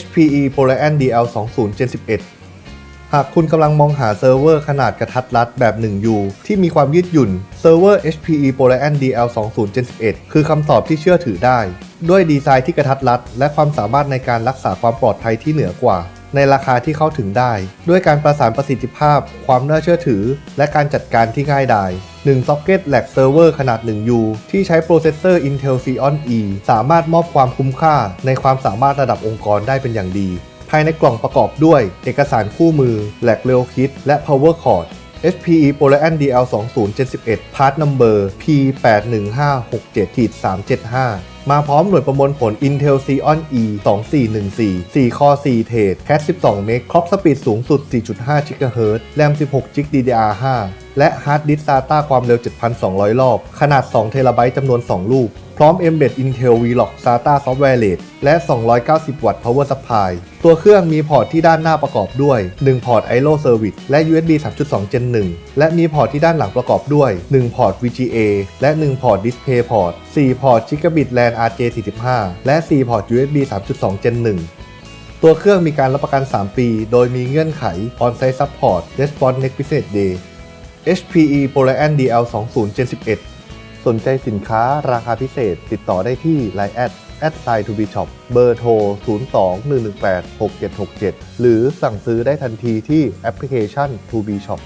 HPE PolarAn DL 20 Gen 11 หากคุณกำลังมองหาเซิร์ฟเวอร์ขนาดกระทัดรัดแบบ 1U ที่มีความยืดหยุ่น เซิร์ฟเวอร์ HPE PolarAn DL 20 Gen 11 คือคำตอบที่เชื่อถือได้ ด้วยดีไซน์ที่กระทัดรัด และความสามารถในการรักษาความปลอดภัยที่เหนือกว่า ในราคาที่เข้าถึงได้ ด้วยการประสานประสิทธิภาพ ความน่าเชื่อถือ และการจัดการที่ง่ายดาย1 Socket Rack Server ขนาด 1U ที่ใช้โปรเซสเซอร์ Intel Xeon E สามารถมอบความคุ้มค่า ในความสามารถระดับองค์กรได้เป็นอย่างดี ภายในกล่องประกอบด้วย เอกสารคู่มือ แหลกเร็วคิด และ Power Cord HPE PolarAn DL 20 Gen 11 Part Number P81567-375 มาพร้อมหน่วยประมวลผล Intel Xeon E 2414 4คอ4เทรด Cat 12เมกคล็อกสปีดสูงสุด 4.5 GHz แรม16 g b DDR5 และฮาร์ดดิสก์ SATA ความเร็ว 7,200 รอบ ขนาด2 t b จำนวน 2 ลูก พร้อม Embed Intel Vlog SATA Software Rate และ 290 วัตต์ Power Supply ตัวเครื่องมีพอร์ตที่ด้านหน้าประกอบด้วย 1 พอร์ต ILO Service และ USB 3.2 Gen 1 และมีพอร์ตที่ด้านหลังประกอบด้วย 1 พอร์ต VGA และ 1 พอร์ต Display Port 4 พอร์ต Gigabit LAN RJ45 และ 4 พอร์ต USB 3.2 Gen 1ตัวเครื่องมีการรับประกัน 3 ปี โดยมีเงื่อนไข On-site Support Response Next Business Day HPE PolarAn DL 20 Gen 11 สนใจสินค้าราคาพิเศษติดต่อได้ที่ Line แอดแอดไซทูบีช็อปเบอร์โทร 02 118 6767 หรือสั่งซื้อได้ทันทีที่แอปพลิเคชัน t o b Shop